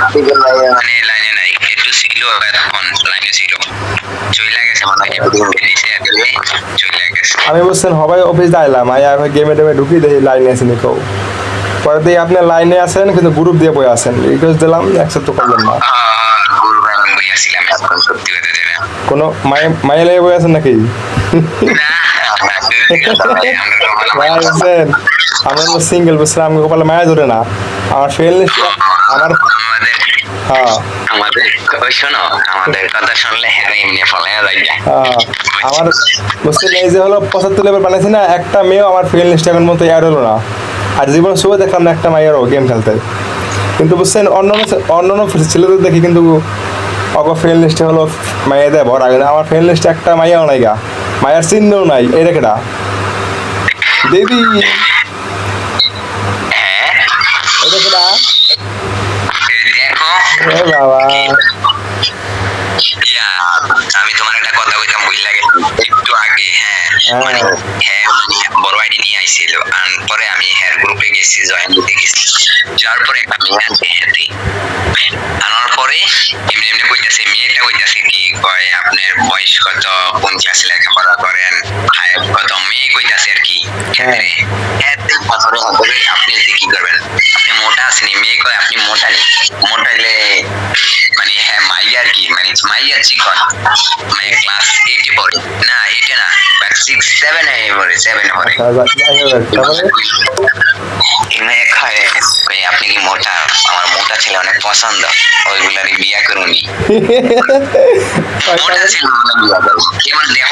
মানে লাইনে নাই একটু ছিল এখন লাইনে ছিল চলে গেছে মানে গেছে আমি বুঝছেন সবাই অফিস আই আমি গেমে টেমে ঢুকি দেখি লাইনে পরে দিয়ে আপনি লাইনে আছেন কিন্তু গ্রুপ দিয়ে বই আছেন। রিকোয়েস্ট দিলাম অ্যাকসেপ্ট করলেন না কোনো মায়ে মায়ে লেগে বই আছেন নাকি? আমরা সিঙ্গেল বুঝছেন আমি কপালে মায়া ধরে না। আমার লিস্ট আমার আমাদের হ্যাঁ। ওই শোনো? আমাদের কথা শুনলে হ্যাঁ এমনি ফলে হ্যাঁ, আমার এই যে হলো পঁচাত্তর লেভেল বানাইছি না একটা মেয়েও আমার ফ্রেন্ড লিস্টে এখন মতো অ্যাড হলো না। আর জীবন শুভ দেখলাম না একটা মাইয়ারও গেম খেলতে। কিন্তু বুঝছেন অন্য অন্য ছেলেদের দেখি কিন্তু অগ ফ্রেন্ড লিস্টে হলো মাইয়াদের ভরা কিন্তু আমার ফ্রেন্ড লিস্টে একটা মাইয়াও নাই গা। মায়ের চিহ্নও নাই এই রেখেটা দেবী! হ্যাঁ? এই রেখেটা দেখো এ বাবা। ইয়া, আমি তোমার একটা কথা কইতাম লাগে একটু আগে হ্যাঁ মানে হ্যাঁ মানে বড় আইডি নিয়ে আইছিল আর পরে আমি হ্যার গ্রুপে গেছি জয়েন দিতে গেছি। যার পরে আমি হ্যাঁ হ্যাঁতে আনার পরে এমনি এমনি কইতাছে মেয়েটা কইতাছে কি কয় আপনার বয়স কত? কোন ক্লাসে লেখাপড়া করেন হায়াত কত? মেয়ে কইতাছে আর কি হ্যাঁ। হ্যাঁ আপনি কি করবেন? আপনি মোটা আছেন মেয়ে কয় আপনি মোটা নেই মোটা হলে মানে হ্যাঁ মাই আর কি মাইয়া চিকন মানে ক্লাস এইটে পড়ে। না এইটে না। সিক্স সেভেন এ পড়ে সেভেন পড়ে। যা- যাই হোক, তারপরে এমনি কয় কয়, আপনি কি মোটা? আমার মোটা ছেলে অনেক পছন্দ। ওইগুলারই বিয়া করুনি। মোটা ছিল কেমন দেহ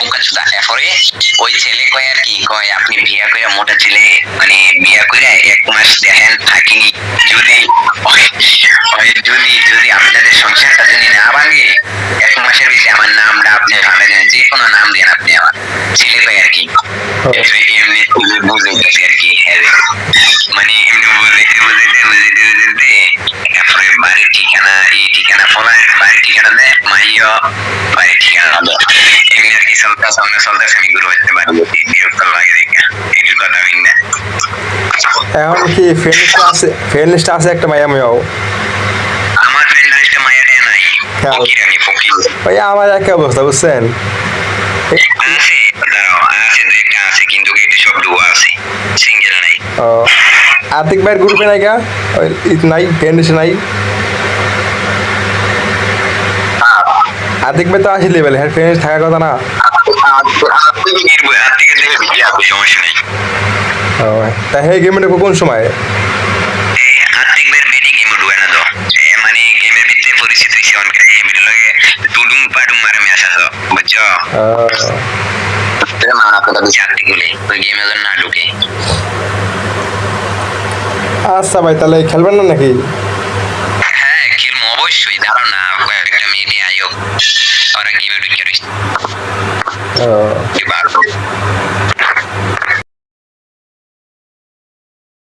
ওই ছেলে কয় আর কি কয় আপনি বিয়া করে মোটা ছেলে মানে বিয়া করে এক মাস দেখেন থাকিনি। যদি আমার নামটা আপনি ভালো দেন যে কোনো নাম দেন আপনি আমার ছেলে কয় আর কি। এমনি তুলে বুঝাইতেছে আর কি হ্যাঁ। মানে এমনি বুঝাইতে বুঝাইতে বুঝাইতে বুঝাইতে তারপরে বাড়ির ঠিকানা এই ঠিকানা ফলায় বাড়ির ঠিকানা দেয় মাইও বাড়ির ঠিকানা দেয় এমনি আর কি চলতে সামনে চলতে আমি গুলো হইতে পারি বিরক্ত লাগে দেখে এটির কথা আমি না এখন কি ফ্রেন্ড লিস্টে আছে? ফ্রেন্ড লিস্টে আছে একটা মাইয়া মেয়েও আমার ফ্রেন্ড লিস্টে মাইয়া দেয় নাই। ওই আমার একই অবস্থা বুঝছেন? আছে দাঁড়াও আছে দু একটা আছে কিন্তু এটি সব ডুয়া আছে সিঙ্গেল নাই। ও আতিক ভাইয়ের গ্রুপে নাই ই নাই ফ্রেন্ড নাই? আতিক ভাই তো আশি লেভেল হ্যাঁ ফ্রেন্ড থাকার কথা না? তা হে গেমটা কোন সময়? আর্থিক বের বেডি গেম উঠবে না তো। মানে গেমের ভিতরে পরিচিত হয়েছে অনেক গেমের লগে। বুঝছ মানা কথা আর্থিক বলে ওই গেমে যেন না ঢুকে আচ্ছা ভাই তাহলে খেলবেন না নাকি? হ্যাঁ খেলব অবশ্যই দাঁড়াও না কয়েকটা নিয়ে আয়ো ওরা গেমে ঢুকে রয়েছে